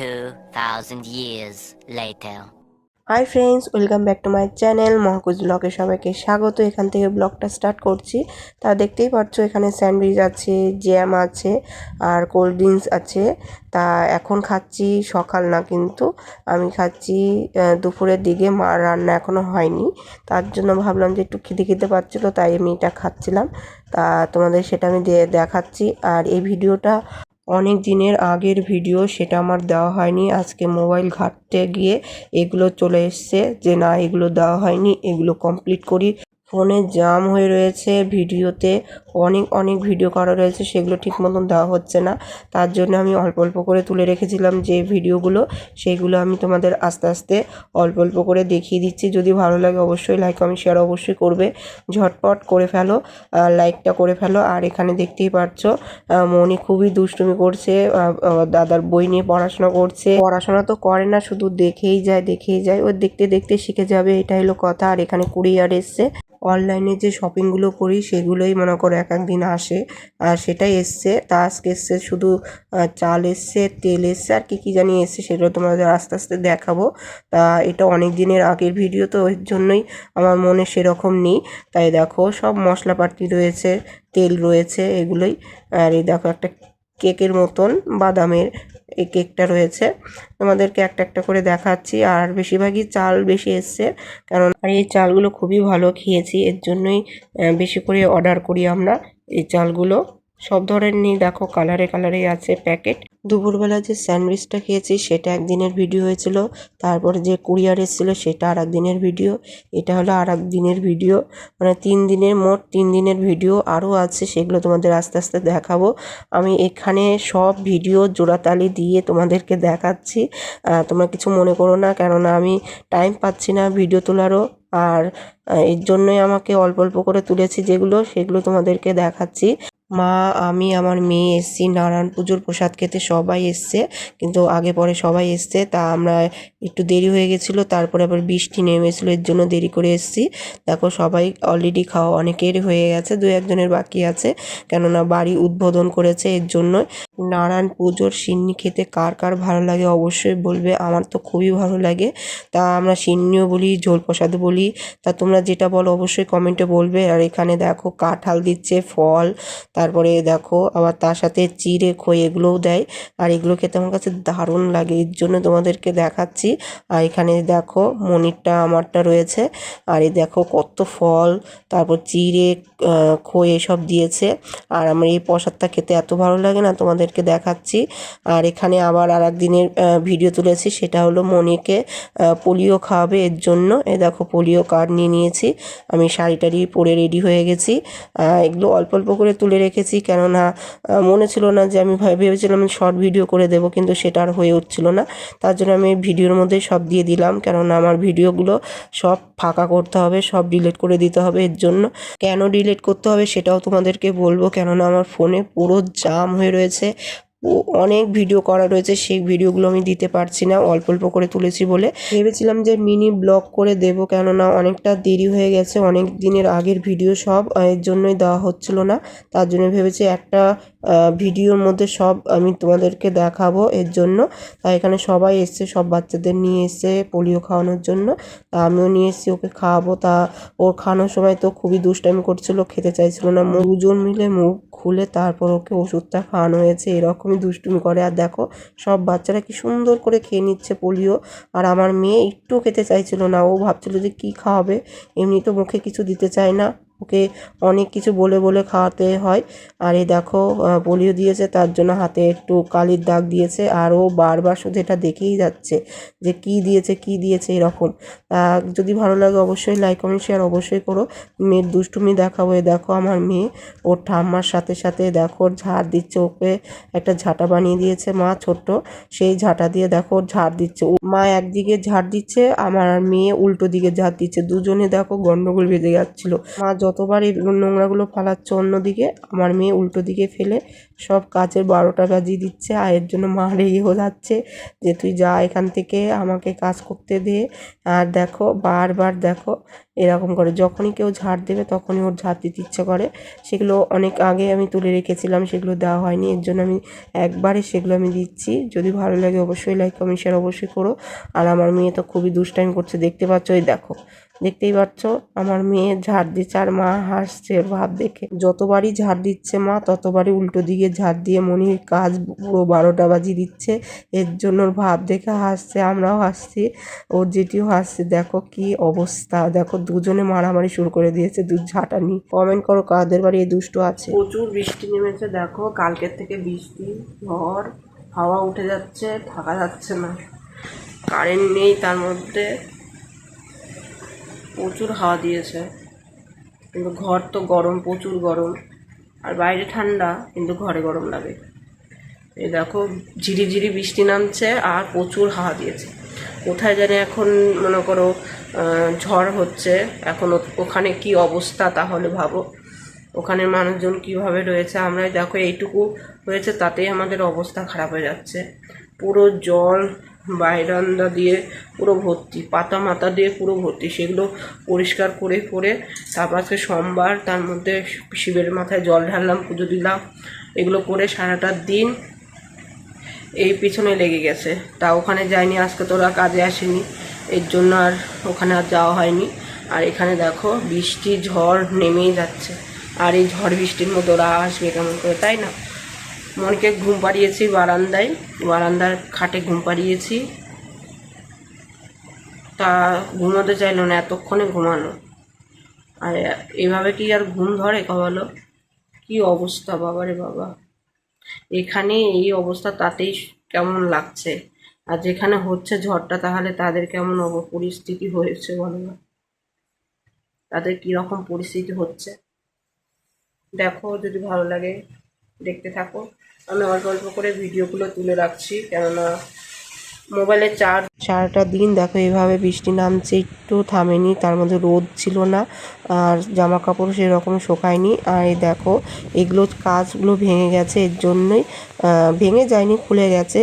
2,000 years later. Hi friends welcome back to my channel মহাকুজ ব্লগে সবাইকে স্বাগত। এখান থেকে ব্লগটা স্টার্ট করছি। তা দেখতেই পাচ্ছ এখানে স্যান্ডউইচ আছে জ্যাম আছে আর কোল্ড ড্রিঙ্কস আছে। তা এখন খাচ্ছি সকাল না কিন্তু। আমি খাচ্ছি দুপুরের দিকে। মা রান্না এখনও হয়নি। তার জন্য ভাবলাম যে একটু খিদে খিদে পাচ্ছিলো তাই আমি এটা খাচ্ছিলাম। তা তোমাদের সেটা আমি দেখাচ্ছি। আর এই ভিডিওটা অনেক দিনের আগের ভিডিও, সেটা আমার দেওয়া হয়নি। আজকে মোবাইল ঘাঁটতে গিয়ে এগুলো চলে এসছে যে, না, এগুলো দেওয়া হয়নি, এগুলো কমপ্লিট করি। ফোনে জাম হয়ে রয়েছে, ভিডিওতে অনেক অনেক ভিডিও করা রয়েছে, সেগুলো ঠিক মতন দেওয়া হচ্ছে না। তার জন্য আমি অল্প অল্প করে তুলে রেখেছিলাম যে ভিডিওগুলো সেইগুলো আমি তোমাদের আস্তে আস্তে অল্প অল্প করে দেখিয়ে দিচ্ছি। যদি ভালো লাগে অবশ্যই লাইক, কমেন্ট, শেয়ার অবশ্যই করবে। ঝটপট করে ফেলো লাইকটা করে ফেলো। আর এখানে দেখতেই পাচ্ছ মনি খুবই দুষ্টুমি করছে দাদার বই নিয়ে পড়াশোনা করছে। পড়াশোনা তো করে না, শুধু দেখেই যায় দেখেই যায়। ও দেখতে দেখতে শিখে যাবে এটা হলো কথা। আর এখানে কুরিয়ার এসছে। অনলাইনে যে শপিংগুলো করি, সেগুলোই মনে করো এক এক দিন আসে। আর সেটাই এসছে। আজকে এসছে শুধু চাল এসছে, তেল এসছে, আর কী কী জানি এসছে সেগুলো তোমাদের আস্তে আস্তে দেখাবো। তা এটা অনেক দিনের আগের ভিডিও তো ওই জন্যই আমার মনে সেরকম নেই। তাই দেখো সব মশলাপাতি রয়েছে, তেল রয়েছে, এগুলোই। আর এই দেখো একটা কেকের মতন বাদামের এই কেকটা রয়েছে। তোমাদেরকে একটা একটা করে দেখাচ্ছি, আর বেশিরভাগই চাল বেশি এসছে, কারণ আর এই চালগুলো খুবই ভালো খেয়েছি, এর জন্যই বেশি করে অর্ডার করি আমরা এই চালগুলো। সব ধরনের দেখো কালারে কালারে আছে প্যাকেট। দুপুরবেলা যে স্যান্ডউইচটা খেয়েছি, সেটা একদিনের ভিডিও হয়েছিল। তারপর যে কুরিয়ার এসেছিল, সেটা আর একদিনের ভিডিও। এটা হলো আর দিনের ভিডিও। মানে তিন দিনের মোট তিন দিনের ভিডিও আরও আছে, সেগুলো তোমাদের আস্তে আস্তে দেখাবো। আমি এখানে সব ভিডিও জোড়াতালি দিয়ে তোমাদেরকে দেখাচ্ছি। তোমরা কিছু মনে করো না, কেননা আমি টাইম পাচ্ছি না ভিডিও তোলারও। আর এর জন্যই আমাকে অল্প অল্প করে তুলেছি যেগুলো, সেগুলো তোমাদেরকে দেখাচ্ছি। মা, আমি, আমার মেয়ে এসছি নারায়ণ পুজোর প্রসাদ খেতে, সবাই এসছে। কিন্তু আগে পরে সবাই এসছে, তা আমরা একটু দেরি হয়ে গেছিল, তারপরে আবার বৃষ্টি নেমেছিল, এর জন্য দেরি করে এসছি। দেখো, সবাই অলরেডি খাওয়া অনেকের হয়ে গেছে, দু একজনের বাকি আছে, কেননা বাড়ি উদ্বোধন করেছে, এর জন্য। নারায়ণ পুজোর সিন্নি খেতে কার কার ভালো লাগে অবশ্যই বলবে, আমার তো খুবই ভালো লাগে। তা আমরা সিন্নিও বলি ঝোল প্রসাদ বলি, তা তোমরা যেটা বলো অবশ্যই কমেন্টে বলবে। আর এখানে দেখো, কাঁঠাল দিচ্ছে, ফল তারপরে দেখো আবার তার সাথে চিড়ে, খই এগুলোও দেয়। আর এগুলো খেতে আমার কাছে দারুণ লাগে, এর জন্য তোমাদেরকে দেখাচ্ছি। আর এখানে দেখো মনিরটা, আমারটা রয়েছে। আর এই দেখো কত ফল, তারপর চিড়ে খই এসব দিয়েছে। আর আমার এই প্রসাদটা খেতে এত ভালো লাগে না, তোমাদেরকে দেখাচ্ছি। আর এখানে আবার আর একদিনের ভিডিও তুলেছি, সেটা হলো মনিকে পোলিও খাওয়াবে এর জন্য। এ দেখো পোলিও কার্ড নিয়ে নিয়েছি। আমি শাড়ি টাড়ি পরে রেডি হয়ে গেছি। এগুলো অল্প অল্প করে তুলে রেখেছি কেননা মনে ছিল না যে আমি ভেবেছিলাম শর্ট ভিডিও করে দেবো, কিন্তু সেটা আর হয়ে উঠছিল না। তার জন্য আমি ভিডিওর মধ্যে সব দিয়ে দিলাম, কেননা আমার ভিডিওগুলো সব ফাঁকা করতে হবে, সব ডিলিট করে দিতে হবে এর জন্য। কেন ডিলিট করতে হবে সেটাও তোমাদেরকে বলব, কেননা আমার ফোনে পুরো জাম হয়ে রয়েছে। অনেক ভিডিও করা রয়েছে, সেই ভিডিওগুলো আমি দিতে পারছি না, অল্প অল্প করে তুলেছি বলে। ভেবেছিলাম যে মিনি ব্লগ করে দেব, কেননা অনেকটা দেরি হয়ে গেছে, অনেক দিনের আগের ভিডিও সব এর জন্যই দেওয়া হচ্ছিল না। তার জন্য ভেবেছি একটা ভিডিওর মধ্যে সব আমি তোমাদেরকে দেখাবো এর জন্য। তাই এখানে সবাই এসছে, সব বাচ্চাদের নিয়ে এসছে পোলিও খাওয়ানোর জন্য। তা আমিও নিয়ে এসেছি, ওকে খাওয়াবো। তা ওর খাওয়ানোর সময় তো খুবই দুষ্টামি করছিল, খেতে চাইছিল না। দুজন মিলে মুখ খুলে তারপর ওকে ওষুধটা খাওয়ানো হয়েছে এরকমই দুষ্টুমি করে। আর দেখো, সব বাচ্চারা কি সুন্দর করে খেয়ে নিচ্ছে পোলিও। আর আমার মেয়ে একটুও খেতে চাইছিল না। ও ভাবছিল যে কি খাওয়াবে? এমনি তো মুখে কিছু দিতে চায় না। ওকে অনেক কিছু বলে বলে খাওয়াতে হয়। আর এই দেখো পোলিও দিয়েছে, তার জন্য হাতে একটু কালির দাগ দিয়েছে, আর ও বারবার শুধু এটা দেখেই যাচ্ছে যে কি দিয়েছে কি দিয়েছে এরকম। যদি ভালো লাগে অবশ্যই লাইক, কমেন্ট, শেয়ার অবশ্যই করো। মেয়ের দুষ্টুমি দেখাবো, এ দেখো আমার মেয়ে, ওর ঠাম্মার সাথে সাথে দেখো ঝাড় দিচ্ছে ওকে, একটা ঝাঁটা বানিয়ে দিয়েছে মা ছোট্ট, সেই ঝাঁটা দিয়ে দেখো ঝাড় দিচ্ছে। মা একদিকে ঝাড় দিচ্ছে, আমার মেয়ে উল্টো দিকে ঝাড় দিচ্ছে, দুজনে দেখো গন্ডগোল বেঁধে যাচ্ছিল। মা যতবার এই নোংরাগুলো ফালাচ্ছে অন্যদিকে, আমার মেয়ে উল্টো দিকে ফেলে সব কাচের বারোটা বাজিয়ে দিচ্ছে আর এর জন্য মা রেগেও যাচ্ছে যে তুই যা এখান থেকে আমাকে কাজ করতে দে। আর দেখো, বারবার দেখো এরকম করে, যখনই কেউ ঝাড় দেবে তখনই ওর ঝাড় দিতে ইচ্ছে করে। সেগুলো অনেক আগে আমি তুলে রেখেছিলাম, সেগুলো দেওয়া হয়নি, এর জন্য আমি একবারে সেগুলো আমি দিচ্ছি। যদি ভালো লাগে অবশ্যই লাইক কমেন্ট শেয়ার অবশ্যই করো। আর আমার মেয়ে তো খুবই দুষ্টাইম করছে, দেখতে পাচ্ছ ওই দেখো। দেখতেই পাচ্ছ? আমার মেয়ে ঝাড় দিচ্ছে আর মা হাসছে, ভাব দেখে। যতবারই ঝাড় দিচ্ছে মা, ততবারই উল্টো দিকে ঝাড় দিয়ে মনির কাজ পুরো বারোটা বাজি দিচ্ছে। এর জন্য ওর ভাব দেখে হাসছে, আমরাও হাসছি। ওর যেটিও হাসছে, দেখো কি অবস্থা। দেখো দুজনে মারামারি শুরু করে দিয়েছে, দু ঝাঁটা নিয়ে কমেন্ট করো, কাদের বাড়ি এই দুষ্ট আছে? প্রচুর বৃষ্টি নেমেছে, দেখো কালকের থেকে বৃষ্টি, ঝড়, হাওয়া উঠে যাচ্ছে, থাকা যাচ্ছে না। কারেন্ট নেই তার মধ্যে। প্রচুর হাওয়া দিয়েছে, কিন্তু ঘর তো গরম, প্রচুর গরম। আর বাইরে ঠান্ডা, কিন্তু ঘরে গরম লাগে। এই দেখো, ঝিরি ঝিরি বৃষ্টি নামছে আর প্রচুর হাওয়া দিয়েছে। কোথায় জানি এখন, মনে করো ঝড় হচ্ছে। এখন ওখানে কি অবস্থা তাহলে ভাবো। ওখানে মানুষজন কীভাবে রয়েছে? আমরা দেখো, এইটুকু হয়েছে, তাতেই আমাদের অবস্থা খারাপ হয়ে যাচ্ছে। পুরো জল বাইরান্দা দিয়ে পুরো ভর্তি পাতা মাতা দিয়ে পুরো ভর্তি, সেগুলো পরিষ্কার করে করে তারপর আজকে সোমবার তার মধ্যে শিবের মাথায় জল ঢাললাম, পুজো দিলাম, এগুলো করে সারাটা দিন এই পিছনে লেগে গেছে। তা ওখানে যায়নি আজকে তোরা কাজে আসেনি, এর জন্য আর ওখানে আর যাওয়া হয়নি। আর এখানে দেখো বৃষ্টি, ঝড় নেমেই যাচ্ছে, আর এই ঝড় বৃষ্টির মধ্যে ওরা আসবে কেমন করে, তাই না? মনকে ঘুম পাড়িয়েছি, বারান্দায়। বারান্দার খাটে ঘুম পাড়িয়েছি। তা ঘুমোতে চাইলো না, এতক্ষণে ঘুমানো আর এভাবে কি আর ঘুম ধরে বলো কি অবস্থা, বাবারে বাবা। এখানে এই অবস্থা তাতেই কেমন লাগছে? আর যেখানে হচ্ছে ঝড়টা, তাহলে তাদের কেমন অব, পরিস্থিতি হয়েছে বলো না? তাদের কীরকম পরিস্থিতি হচ্ছে? দেখো, যদি ভালো লাগে। দেখতে থাকো। আমি অল্প অল্প করে ভিডিওগুলো তুলে রাখছি, কেননা মোবাইলে চার্জ সারাটা দিন দেখো এভাবে বৃষ্টি নামছে, একটু থামেনি, তার মধ্যে রোদ ছিল না, আর জামা কাপড় সেরকম শোকায়নি। আর এই দেখো, এগুলো কাজগুলো ভেঙে গেছে, এর জন্যই ভেঙে যায়নি, খুলে গেছে।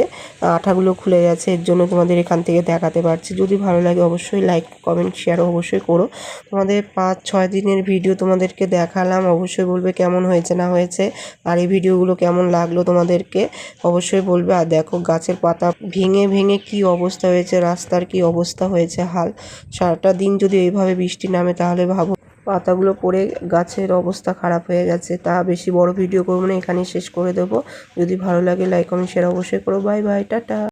আঠাগুলো খুলে গেছে, এর জন্য তোমাদের এখান থেকে দেখাতে পারছি। যদি ভালো লাগে অবশ্যই লাইক কমেন্ট শেয়ার অবশ্যই করো। তোমাদের পাঁচ, ছয় দিনের ভিডিও তোমাদেরকে দেখালাম। অবশ্যই বলবে কেমন হয়েছে, না হয়েছে, আর এই ভিডিওগুলো কেমন লাগল তোমাদেরকে অবশ্যই বলবে। আর দেখো, গাছের পাতা ভেঙে ভেঙে কি অবস্থা হয়েছে, রাস্তার কি অবস্থা হয়েছে, হাল। সারাটা দিন যদি এইভাবে বৃষ্টি নামে তাহলে ভাবো পাতাগুলো পড়ে গাছের অবস্থা খারাপ হয়ে গেছে, তা বেশি বড় ভিডিও করব না, এখানেই শেষ করে দেবো। যদি ভালো লাগে লাইক কমেন্ট শেয়ার অবশ্যই করো। Bye bye tata.